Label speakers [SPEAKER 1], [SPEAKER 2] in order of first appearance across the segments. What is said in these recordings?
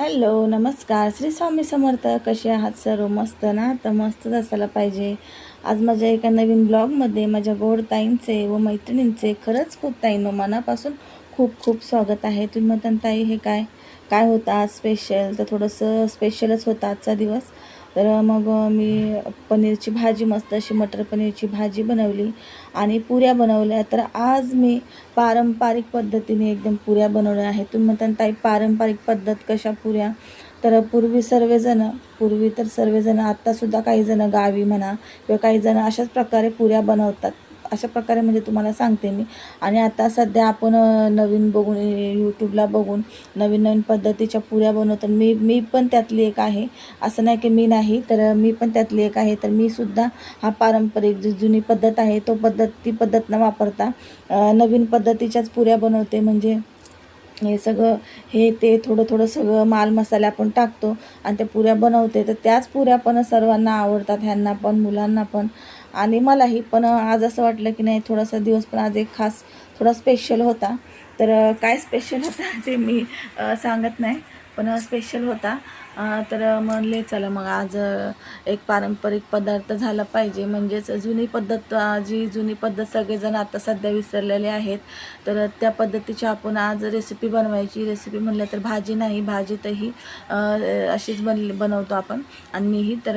[SPEAKER 1] Hello नमस्कार. श्री स्वामी समर्थ कसे आहात सर्व? मस्त ना? तर मस्तच असायला पाहिजे. आज माझ्या एका नवीन ब्लॉगमध्ये माझ्या गोड ताईंचे व मैत्रिणींचे खरंच खूप ताईंनो मनापासून खूप खूप स्वागत आहे. तुम्ही म्हणता ताई हे काय? काय होता आज स्पेशल तर थोडंसं स्पेशलच होता आजचा दिवस. तर मग मी पनीरची भाजी मस्त अशी मटर पनीरची भाजी बनवली आणि पुऱ्या बनवल्या. तर आज मी पारंपरिक पद्धतीने एकदम पुऱ्या बनवल्या आहेत. तुम्ही म्हणता ताई पारंपरिक पद्धत कशा पुऱ्या? तर पूर्वी सर्वजण पूर्वी तर सर्वजण आत्तासुद्धा काहीजणं गावी म्हणा किंवा काहीजणं अशाच प्रकारे पुऱ्या बनवतात. अशा प्रकारे म्हणजे तुम्हाला सांगते मी. आणि आता सध्या आपण नवीन बघून यूट्यूबला बघून नवीन नवीन पद्धतीच्या पुऱ्या बनवतो. मी मी पण त्यातली एक आहे. असं नाही की मी नाही तर मी पण त्यातली एक आहे. तर मी सुद्धा हा पारंपरिक जी जुनी पद्धत आहे तो पद्धत ती पद्धत न वापरता नवीन पद्धतीच्याच पुऱ्या बनवते. म्हणजे हे सगळं हे ते थोडं थोडं सगळं माल मसाले आपण टाकतो आणि त्या पुऱ्या बनवते. तर त्याच पुऱ्या पण सर्वांना आवडतात. ह्यांना पण मुलांना पण. आणि मलाही पण आज असं वाटलं की नाही थोडासा दिवस पण आज एक खास थोडा स्पेशल होता. तर काय स्पेशल होता ते मी सांगत नाही. पण स्पेशल होता. तर म्हणले चला मग आज एक पारंपरिक पदार्थ झाला पाहिजे. म्हणजेच जुनी पद्धत जी जुनी पद्धत सगळेजण आता सध्या विसरलेले आहेत. तर त्या पद्धतीची आपण आज रेसिपी बनवायची. रेसिपी म्हणलं तर भाजी नाही भाजीतही अ, अशीच बन बनवतो आपण. आणि मीही तर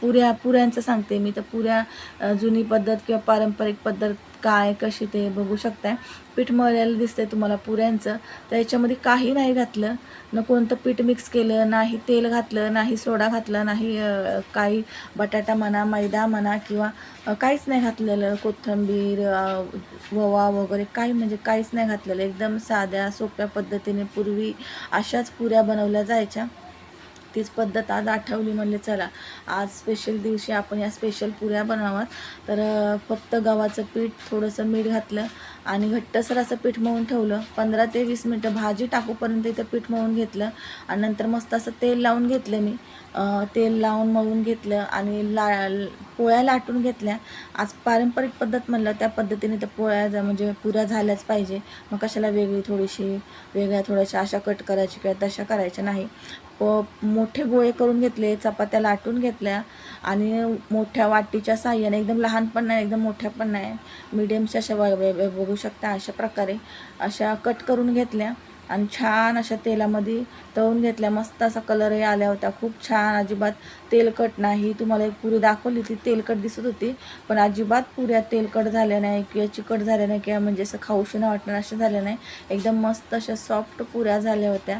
[SPEAKER 1] पुऱ्या पुऱ्यांचं सांगते. मी तर पुऱ्या जुनी पद्धत किंवा पारंपरिक पद्धत काय कशी ते बघू शकताय. पीठ मळलेलं दिसतंय तुम्हाला पुऱ्यांचं. तर याच्यामध्ये काही नाही घातलं. न कोणतं पीठ मिक्स केलं नाही तेल घातलं नाही सोडा घातला नाही काही बटाटा म्हणा मैदा म्हणा किंवा काहीच नाही घातलेलं. कोथिंबीर ववा वगैरे काही म्हणजे काहीच नाही घातलेलं. एकदम साध्या सोप्या पद्धतीने पूर्वी अशाच पुऱ्या बनवल्या जायच्या. तीच पद्धत आज आठवली म्हणले चला आज स्पेशल दिवशी आपण या स्पेशल पुऱ्या बनावात तर फक्त गव्हाचं पीठ थोडंसं मीठ घातलं आणि घट्टसर असं पीठ मळून ठेवलं. पंधरा ते वीस मिनटं भाजी टाकूपर्यंत इथं पीठ मळून घेतलं. आणि नंतर मस्त असं तेल लावून घेतलं मी. तेल लावून मळून घेतलं आणि ला पोळ्या लाटून घेतल्या. आज पारंपरिक पद्धत म्हणलं त्या पद्धतीने त्या पोळ्या म्हणजे पुऱ्या झाल्याच पाहिजे. मग कशाला वेगळी थोडीशी वेगळ्या थोड्याशा अशा कट करायची किंवा तशा करायच्या नाही. प मोठे गोळे करून घेतले चपात्या लाटून घेतल्या. आणि मोठ्या वाटीच्या साह्याने एकदम लहान पण नाही एकदम मोठ्या पण नाही. मिडियमच्या अशा बघू शकता अशा प्रकारे. अशा कट करून घेतल्या आणि छान अशा तेलामध्ये तळून घेतल्या. मस्त असा कलरही आल्या होत्या. खूप छान. अजिबात तेलकट नाही. तुम्हाला एक पुरी दाखवली ती तेलकट दिसत होती. पण अजिबात पुऱ्या तेलकट झाल्या नाही किंवा चिकट झाल्या नाही किंवा म्हणजे असं खाऊशी न वाटणार अशा झाल्या नाही. एकदम मस्त अशा सॉफ्ट पुऱ्या झाल्या होत्या.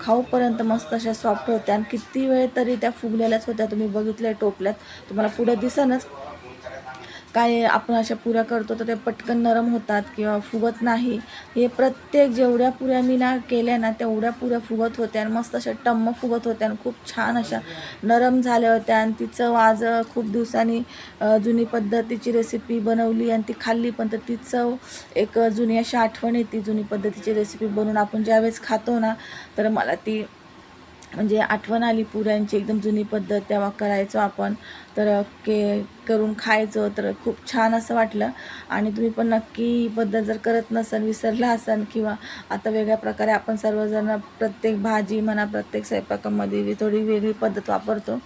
[SPEAKER 1] खाऊपर्यंत मस्त अशा सॉफ्ट होत्या. आणि किती वेळ तरी त्या फुगलेल्याच होत्या. तुम्ही बघितल्या टोपल्यात. तुम्हाला पुढं दिसनच. काय आपण अशा पुऱ्या करतो तर ते पटकन नरम होतात किंवा फुगत नाही. हे प्रत्येक जेवढ्या पुऱ्या मी ना केल्या ना तेवढ्या पुऱ्या फुगत होत्या आणि मस्त अशा टम्म फुगत होत्या आणि खूप छान अशा नरम झाल्या होत्या आणि ती चव आज खूप दिवसांनी जुनी पद्धतीची रेसिपी बनवली आणि ती खाल्ली पण. तर ती चव एक जुनी अशी आठवण येते जुनी पद्धतीची रेसिपी बनवून आपण ज्यावेळेस खातो ना तर मला ती म्हणजे आठवण आली पुऱ्यांची. एकदम जुनी पद्धत तेव्हा करायचो आपण. तर के करून खायचो तर खूप छान असं वाटलं. आणि तुम्ही पण नक्की ही पद्धत जर करत नसाल विसरला असाल किंवा आता वेगळ्या प्रकारे आपण सर्वजण प्रत्येक भाजी म्हणा प्रत्येक स्वयंपाकामध्ये थोडी वेगळी पद्धत वापरतो.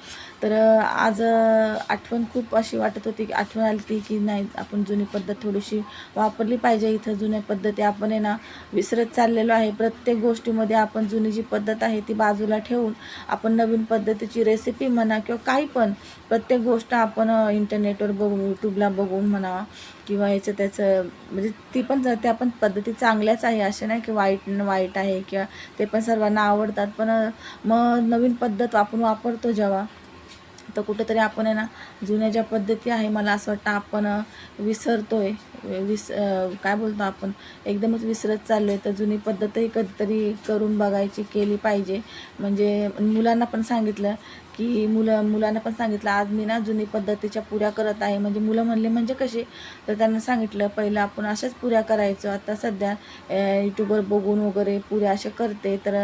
[SPEAKER 1] तर आज आठवण खूप अशी वाटत होती की आठवण आली ती की नाही आपण जुनी पद्धत थोडीशी वापरली पाहिजे. इथं जुन्या पद्धती आपण आहे ना विसरत चाललेलो आहे. प्रत्येक गोष्टीमध्ये आपण जुनी जी पद्धत आहे ती बाजूला ठेवून आपण नवीन पद्धतीची रेसिपी म्हणा किंवा काही पण प्रत्येक गोष्ट आपण इंटरनेटवर बघून यूट्यूबला बघून म्हणा किंवा याचं त्याचं म्हणजे ती पण ज- त्या पण पद्धती चांगल्याच आहे असे नाही की वाईट वाईट आहे किंवा ते पण सर्वांना आवडतात. पण मग नवीन पद्धत आपण वापरतो जेव्हा तर कुठेतरी आपण आहे ना जुन्या ज्या पद्धती आहे मला असं वाटतं आपण विसरतो आहे विस काय बोलतो आपण? एकदमच विसरत चाललो आहे तर जुनी पद्धतही कधीतरी करून बघायची केली पाहिजे. म्हणजे मुलांना पण सांगितलं की मुलं मुलांना पण सांगितलं आज मी ना जुनी पद्धतीच्या पुऱ्या करत आहे. म्हणजे मुलं म्हणले म्हणजे कसे तर त्यांना सांगितलं पहिलं आपण अशाच पुऱ्या करायचो. आता सध्या यूट्यूबवर बघून वगैरे पुऱ्या अशा करते. तर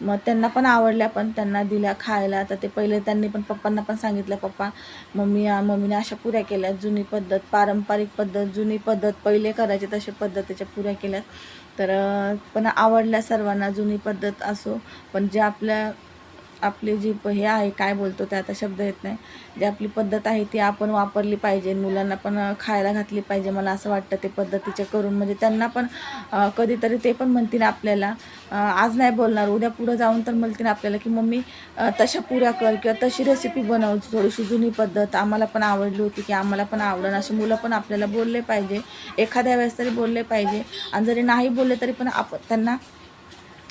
[SPEAKER 1] मग त्यांना पण आवडल्या पण त्यांना दिल्या खायला. तर ते पहिले त्यांनी पण पप्पांना पण सांगितलं पप्पा मम्मी मम्मीने अशा पुऱ्या केल्या. जुनी पद्धत पारंपरिक पद्धत जुनी पद्धत पहिले करायचे तशा पद्धतीच्या पुऱ्या केल्यात. तर पण आवडल्या सर्वांना जुनी पद्धत असो पण जे आपल्या आपली जी हे आहे काय बोलतो ते आता शब्द येत नाही. जी आपली पद्धत आहे ती आपण वापरली पाहिजे. मुलांना पण खायला घातली पाहिजे. मला असं वाटतं ते पद्धतीचे करून. म्हणजे त्यांना पण कधीतरी ते पण म्हणतील आपल्याला आज नाही बोलणार उद्या पुढं जाऊन तर म्हणतील आपल्याला की मम्मी तशा पुऱ्या कर किंवा तशी रेसिपी बनव. थोडीशी जुनी पद्धत. आम्हाला पण आवडली होती की आम्हाला पण आवडणं अशी मुलं पण आपल्याला बोलले पाहिजे. एखाद्या वेळेस तरी बोलले पाहिजे. आणि जरी नाही बोलले तरी पण आप त्यांना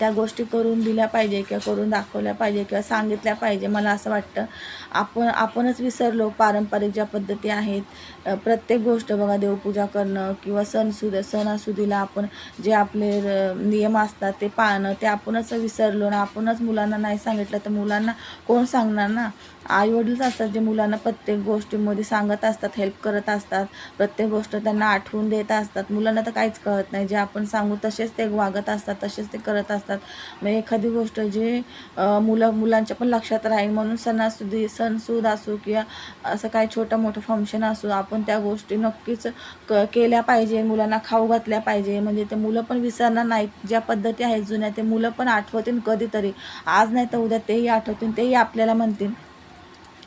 [SPEAKER 1] त्या गोष्टी करून दिल्या पाहिजे किंवा करून दाखवल्या पाहिजे किंवा सांगितल्या पाहिजे. मला असं वाटतं. आपण आपणच विसरलो पारंपरिक ज्या पद्धती आहेत प्रत्येक गोष्ट बघा देवपूजा करणं किंवा सण सुद सण सणासुदीला आपण जे आपले नियम असतात ते पाळणं ते आपणच विसरलो ना आपणच मुलांना नाही सांगितलं तर मुलांना कोण सांगणार ना? आईवडीलच असतात जे मुलांना प्रत्येक गोष्टीमध्ये सांगत असतात हेल्प करत असतात. प्रत्येक गोष्ट त्यांना आठवून देत असतात. मुलांना तर काहीच कळत नाही. जे आपण सांगू तसेच ते वागत असतात तसेच ते करत असतात. मग म्हणजे एखादी गोष्ट जे मुलं मुलांच्या पण लक्षात राहील म्हणून सणासुदी सणसूद असू किंवा असं काही छोटं मोठं फंक्शन असू आपण त्या गोष्टी नक्कीच क केल्या पाहिजे मुलांना खाऊ घातल्या पाहिजे. म्हणजे ते मुलं पण विसरणार नाहीत. ज्या पद्धती आहेत जुन्या ते मुलं पण आठवतील कधीतरी. आज नाही तर उद्या तेही आठवतील तेही आपल्याला म्हणतील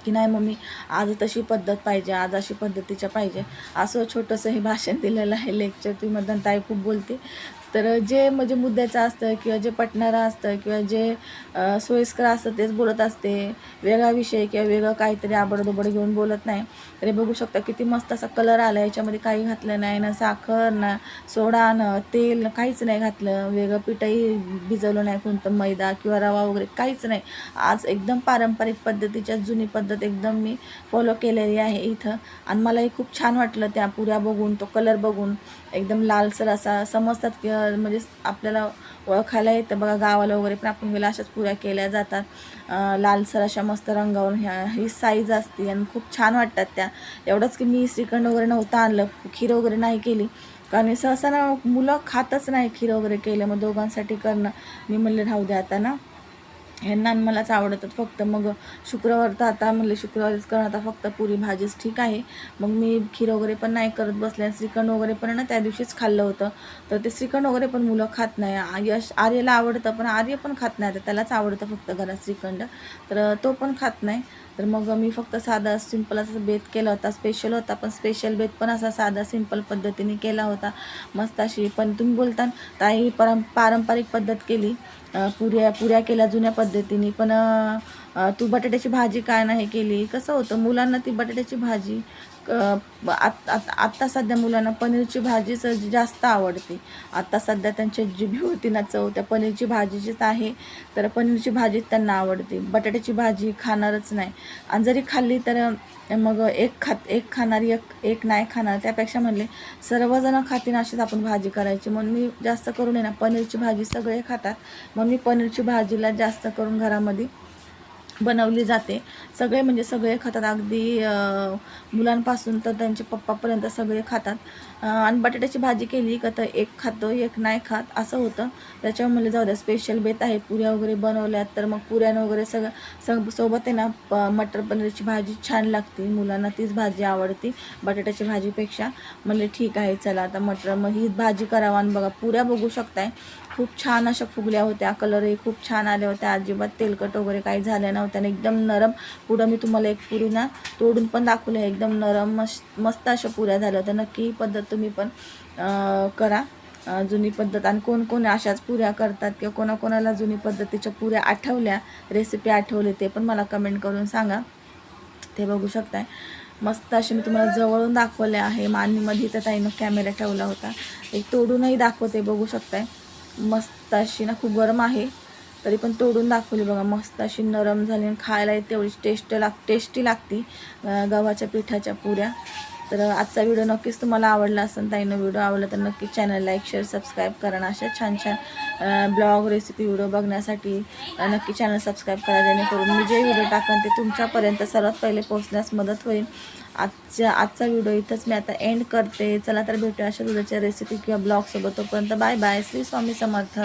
[SPEAKER 1] की नाही मम्मी आज तशी पद्धत पाहिजे आज अशी पद्धतीच्या पाहिजे. असं छोटंसं हे भाषण दिलेलं आहे. लेक्चर ती मधन ताई खूप बोलते. तर जे म्हणजे मुद्द्याचं असतं किंवा जे पटणारं असतं किंवा जे सोयीस्कर असतं तेच बोलत असते. वेगळा विषय किंवा वेगळं काहीतरी आबडदोबड घेऊन बोलत नाही. तरी बघू शकता किती मस्त असा कलर आला याच्यामध्ये काही घातलं नाही. ना साखर ना सोडा ना तेल ना काहीच नाही घातलं. वेगळं पिठही भिजवलं नाही कोणतं मैदा किंवा रवा वगैरे काहीच नाही. आज एकदम पारंपरिक पद्धतीच्या जुनी पद्धत एकदम मी फॉलो केलेली आहे इथं. आणि मलाही खूप छान वाटलं त्या पुऱ्या बघून तो कलर बघून. एकदम लालसर असा समजतात की म्हणजे आपल्याला ओळखायला येतं. बघा गावाला वगैरे पण आपण गेला अशाच पुऱ्या केल्या जातात. लालसर अशा मस्त रंगावरून ह्या ही साईज असते आणि खूप छान वाटतात त्या. एवढंच की मी श्रीखंड वगैरे नव्हतं आणलं. खीर वगैरे नाही केली. कारण सहसा ना मुलं खातच नाही खीर वगैरे केलं मग दोघांसाठी करणं. मी म्हणलं राहू द्या आता ना. ह्यांना मलाच आवडतात. फक्त मग शुक्रवार तर आता म्हणलं शुक्रवारीच करणं आता फक्त पुरी भाजीच ठीक आहे. मग मी खीर वगैरे पण नाही करत बसले श्रीखंड वगैरे पण ना त्या दिवशीच खाल्लं होतं. तर ते श्रीखंड वगैरे पण मुलं खात नाही. यश आर्यला आवडतं पण आर्य पण खात नाही. आता त्यालाच आवडतं फक्त घरात श्रीखंड. तर तो पण खात नाही. तर मग मी फक्त साधा सिंपल असा बेत केला होता स्पेशल होता पण स्पेशल बेत पण असा साधा सिंपल पद्धतीने केला होता. मस्त अशी पण तुम्ही बोलता ताई परं पारंपरिक पद्धत केली. पुऱ्या पुऱ्या केल्या जुन्या पद्धतीने पण तू बटाट्याची भाजी काय नाही केली? कसं होतं मुलांना ती बटाट्याची भाजी आत- आत- आत्ता सध्या मुलांना पनीरची भाजीच जास्त आवडते. आत्ता सध्या त्यांच्या जिभीवरती ना चव त्या पनीरची भाजीचीच आहे तर पनीरची भाजीच त्यांना आवडते. बटाट्याची भाजी खाणारच नाही. आणि जरी खाल्ली तर मग एक खात एक खाणारी एक एक नाही खाणार त्यापेक्षा म्हणले सर्वजणं खातील अशीच आपण भाजी करायची. म्हणून मी जास्त करून आहे ना पनीरची भाजी सगळे खातात. म्हणून मी पनीरची भाजीला जास्त करून घरामध्ये बनवली जाते. सगळे म्हणजे सगळे खातात. अगदी मुलांपासून तर त्यांचे पप्पापर्यंत सगळे खातात. आणि बटाट्याची भाजी केली का तर एक खातो एक नाही खात. असं होतं. त्याच्यावर म्हणलं जाऊ द्या स्पेशल बेत आहे. पुऱ्या वगैरे बनवल्यात तर मग पुऱ्यानं वगैरे सगळं सग सोबत आहे ना प मटर पनीरची भाजी छान लागते. मुलांना तीच भाजी आवडते बटाट्याची भाजीपेक्षा. म्हणले ठीक आहे चला आता मटर. मग ही भाजी करावा आणि बघा पुऱ्या बघू शकताय. खूप छान अशा फुगल्या होत्या. कलरही खूप छान आल्या होत्या. अजिबात तेलकट वगैरे काही झाल्या नव्हत्या आणि एकदम नरम पुढं मी तुम्हाला एक पुरी ना तोडून पण दाखवली आहे. एकदम नरम मस्त मस्त अशा पुऱ्या झाल्या होत्या. नक्की ही पद्धत तुम्ही पण करा. जुनी पद्धत. आणि कोण कोण अशाच पुऱ्या करतात किंवा कोणाकोणाला जुनी पद्धतीच्या पुऱ्या आठवल्या रेसिपी आठवली ते पण मला कमेंट करून सांगा. ते बघू शकताय. मस्त असे मी तुम्हाला जवळून दाखवले आहे. मानीमध्ये तर ताईनं कॅमेरा ठेवला होता. एक तोडूनही दाखवते बघू शकताय. मस्त अशी ना खूप गरम आहे. तरी पण तोडून दाखवली बघा मस्त अशी नरम झाली आणि खायला तेवढीच टेस्ट लाग टेस्टी लागती गव्हाच्या पिठाच्या पुऱ्या. तर आजचा व्हिडिओ नक्कीच तुम्हाला आवडला असेल ताईनं व्हिडिओ आवडला तर नक्कीच चॅनल लाईक शेअर सबस्क्राईब करा अशा छान छान ब्लॉग रेसिपी व्हिडिओ बघण्यासाठी नक्की चॅनल सबस्क्राईब करा जेणेकरून मी जे व्हिडिओ टाकेन ते तुमच्यापर्यंत सर्वात पहिले पोहोचण्यास मदत होईल. आजच्या आजचा व्हिडिओ इथंच मी आता एंड करते. चला तर भेटूया अशा दुधाच्या रेसिपी किंवा ब्लॉगसोबत तोपर्यंत बाय बाय श्री स्वामी समर्थ.